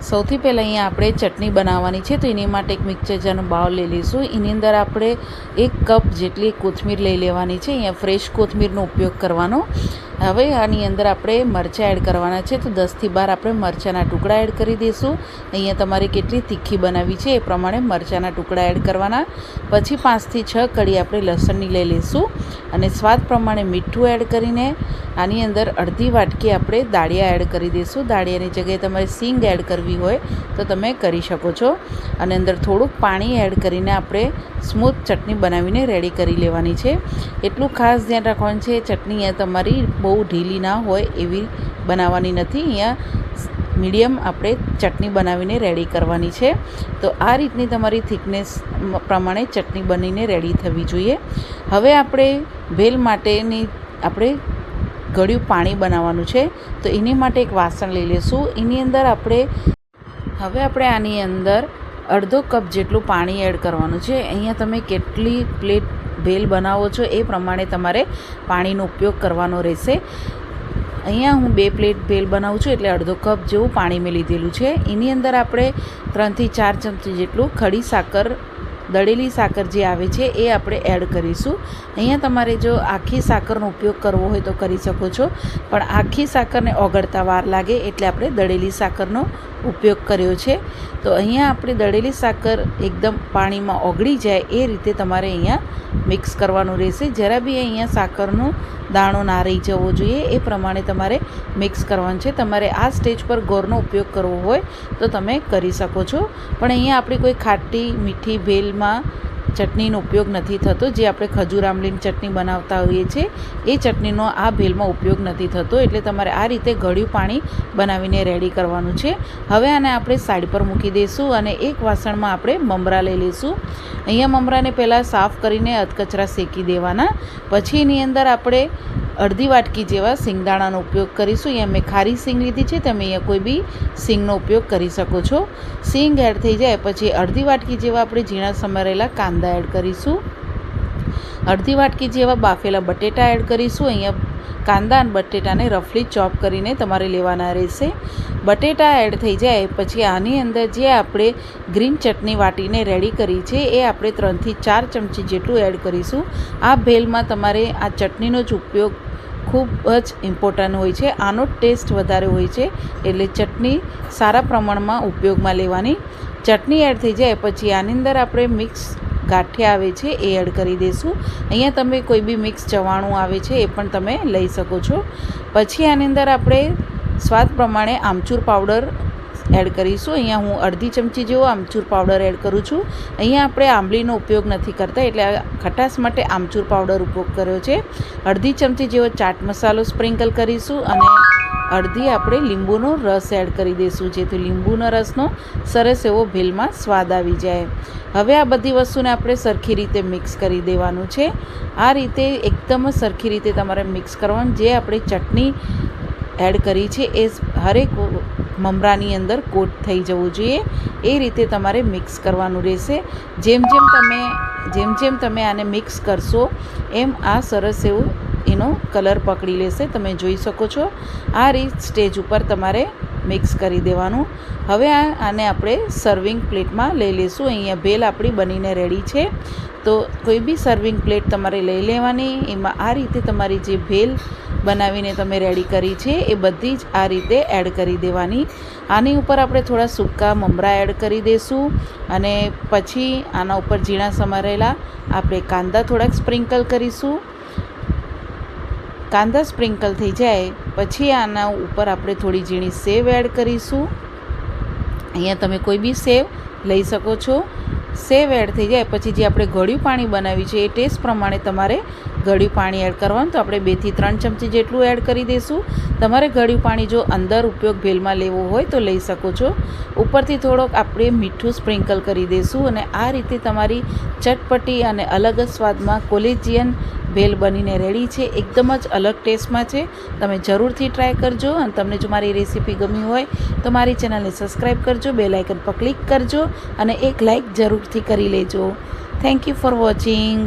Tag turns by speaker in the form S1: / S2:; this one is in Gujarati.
S1: સૌથી પહેલાં અહીંયા આપણે ચટણી બનાવવાની છે, તો એની માટે એક મિક્સર જારનો બાઉલ લઈ લઈશું. એની અંદર આપણે એક કપ જેટલી કોથમીર લઈ લેવાની છે. અહીંયા ફ્રેશ કોથમીરનો ઉપયોગ કરવાનો. હવે આની અંદર આપણે મરચાં એડ કરવાના છે, તો દસથી બાર આપણે મરચાંના ટુકડા એડ કરી દઈશું. અહીંયા તમારે કેટલી તીખી બનાવવી છે એ પ્રમાણે મરચાંના ટુકડા એડ કરવાના. પછી પાંચથી છ કડી આપણે લસણની લઈ લઈશું અને સ્વાદ પ્રમાણે મીઠું એડ કરીને આની અંદર અડધી વાટકી આપણે દાળિયા એડ કરી દઈશું. દાળિયાની જગ્યાએ તમારે સિંગ એડ કરવી હોય તો તમે કરી શકો છો. અને અંદર થોડુંક પાણી એડ કરીને આપણે સ્મૂથ ચટણી બનાવીને રેડી કરી લેવાની છે. એટલું ખાસ ધ્યાન રાખવાનું છે, ચટણી અહીંયા તમારી બહુ ઢીલી ના હોય એવી બનાવવાની નથી. અહીંયા મીડિયમ આપણે ચટણી બનાવીને રેડી કરવાની છે. તો આ રીતની તમારી થિકનેસ પ્રમાણે ચટણી બનીને રેડી થવી જોઈએ. હવે આપણે ભેલ માટેની આપણે ગળ્યું પાણી બનાવવાનું છે. તો એની માટે એક વાસણ લઈ લઈશું એની અંદર આપણે હવે આપણે આની અંદર અડધો કપ જેટલું પાણી એડ કરવાનું છે. અહીંયા તમે કેટલી પ્લેટ ભેલ બનાવો છો એ પ્રમાણે તમારે પાણીનો ઉપયોગ કરવાનો રહેશે. અહીંયા હું બે પ્લેટ ભેલ બનાવું છું એટલે અડધો કપ જેવું પાણી મેં લીધેલું છે. એની અંદર આપણે ત્રણથી ચાર ચમચી જેટલું ખડી સાકર, દળેલી સાકર જે આવે છે એ આપણે એડ કરીશું. અહીંયા તમારે જો આખી સાકરનો ઉપયોગ કરવો હોય તો કરી શકો છો. પણ આખી સાકરને ઓગળતા વાર લાગે એટલે આપણે દળેલી સાકરનો ઉપયોગ કર્યો છે. તો અહીંયા આપણે દળેલી સાકર એકદમ પાણીમાં ઓગળી જાય એ રીતે તમારે અહીંયા મિક્સ કરવાનું રહેશે. જરા બી અહીંયા સાકરનો દાણો ના રહી જવો જોઈએ એ પ્રમાણે તમારે મિક્સ કરવાનું છે. તમારે આ સ્ટેજ પર ગોરનો ઉપયોગ કરવો હોય તો તમે કરી શકો છો. પણ અહીંયા આપણે કોઈ ખાટી મીઠી ભેલમાં ચટણીનો ઉપયોગ નથી થતો. જે આપણે ખજૂર, આમલીની ચટણી બનાવતા હોઈએ છીએ, એ ચટણીનો આ ભેલમાં ઉપયોગ નથી થતો. એટલે તમારે આ રીતે ગળ્યું પાણી બનાવીને રેડી કરવાનું છે. હવે આને આપણે સાઈડ પર મૂકી દઈશું અને એક વાસણમાં આપણે મમરા લઈ લઈશું. અહીંયા મમરાને પહેલાં સાફ કરીને અધકચરા શેકી દેવાના. પછી એની અંદર આપણે અડધી વાટકી જેવા સિંગદાણાનો ઉપયોગ કરીશું. અહીંયા મેં ખારી સિંગ લીધી છે, તમે અહીંયા કોઈ બી સિંગનો ઉપયોગ કરી શકો છો. સિંગ એડ થઈ જાય, પછી અડધી વાટકી જેવા આપણે ઝીણા સમારેલા કાંદા એડ કરીશું. અડધી વાટકી જેવા બાફેલા બટેટા એડ કરીશું. અહીંયા કાંદા અને બટેટાને રફલી ચોપ કરીને તમારે લેવાના રહેશે. બટેટા એડ થઈ જાય, પછી આની અંદર જે આપણે ગ્રીન ચટણી વાટીને રેડી કરી છે, એ આપણે ત્રણથી ચાર ચમચી જેટલું એડ કરીશું. આ ભેલમાં તમારે આ ચટણીનો જ ઉપયોગ ખૂબ જ ઇમ્પોર્ટન્ટ હોય છે. આનો ટેસ્ટ વધારે હોય છે. એટલે ચટણી સારા પ્રમાણમાં ઉપયોગમાં લેવાની. ચટણી એડ થઈ જાય, પછી આની અંદર આપણે મિક્સ ગાંઠિયા આવે છે એ એડ કરી દઈશું. અહીંયા તમે કોઈ બી મિક્સ ચવાણું આવે છે એ પણ તમે લઈ શકો છો. પછી આની અંદર આપણે સ્વાદ પ્રમાણે આમચૂર પાવડર એડ કરીશું. અહીંયા હું અડધી ચમચી જેવો આમચૂર પાવડર એડ કરું છું. અહીંયા આપણે આંબલીનો ઉપયોગ નથી કરતા, એટલે ખટાશ માટે આમચૂર પાવડર ઉપયોગ કર્યો છે. અડધી ચમચી જેવો ચાટ મસાલો સ્પ્રિંકલ કરીશું અને અડધી આપણે લીંબુનો રસ એડ કરી દઈશું, જેથી લીંબુના રસનો સરસ એવો ભેલમાં સ્વાદ આવી જાય. હવે આ બધી વસ્તુને આપણે સરખી રીતે મિક્સ કરી દેવાનું છે. આ રીતે એકદમ સરખી રીતે તમારે મિક્સ કરવાનું. જે આપણે ચટણી એડ કરી છે, એ હરેક મમરાની અંદર કોટ થઈ જવું જોઈએ. એ રીતે તમારે મિક્સ કરવાનું રહેશે. જેમ જેમ તમે, જેમ જેમ તમે આને મિક્સ કરશો, એમ આ સરસ એવું એનો કલર પકડી લેશે. તમે જોઈ શકો છો. આ રીત સ્ટેજ ઉપર તમારે મિક્સ કરી દેવાનું. હવે આ, આને આપણે સર્વિંગ પ્લેટમાં લઈ લઈશું અહીંયા ભેલ આપણી બનીને રેડી છે. તો કોઈ બી સર્વિંગ પ્લેટ તમારે લઈ લેવાની. એમાં આ રીતે તમારી જે ભેલ બનાવીને તમે રેડી કરી છે, એ બધી જ આ રીતે એડ કરી દેવાની. આની ઉપર આપણે થોડા સૂકા મમરા એડ કરી દઈશું અને પછી આના ઉપર ઝીણા સમારેલા આપણે કાંદા થોડાક સ્પ્રિંકલ કરીશું. કાંદા સ્પ્રિંકલ થઈ જાય, પછી આના ઉપર આપણે થોડી ઝીણી સેવ એડ કરીશું. અહીંયા તમે કોઈ બી સેવ લઈ શકો છો. સેવ એડ થઈ જાય, પછી જે આપણે ગળ્યું પાણી બનાવ્યું છે, એ ટેસ્ટ પ્રમાણે તમારે ગળ્યું પાણી એડ કરવાનું, તો આપણે બેથી ત્રણ ચમચી જેટલું એડ કરી દઈશું. તમારે ગળ્યું પાણી જો અંદર ઉપયોગ ભેલમાં લેવો હોય તો લઈ શકો છો. ઉપરથી થોડોક આપણે મીઠું સ્પ્રિંકલ કરી દઈશું અને આ રીતે તમારી ચટપટી અને અલગ જ સ્વાદમાં કોલેજિયન ભેલ બનીને રેડી છે. એકદમ જ અલગ ટેસ્ટમાં છે. તમે જરૂરથી ટ્રાય કરજો અને તમને જો મારી રેસીપી ગમી હોય તો મારી ચેનલને સબસ્ક્રાઈબ કરજો બે લાઇકન પર ક્લિક કરજો અને એક લાઇક જરૂરથી કરી લેજો. Thank you for watching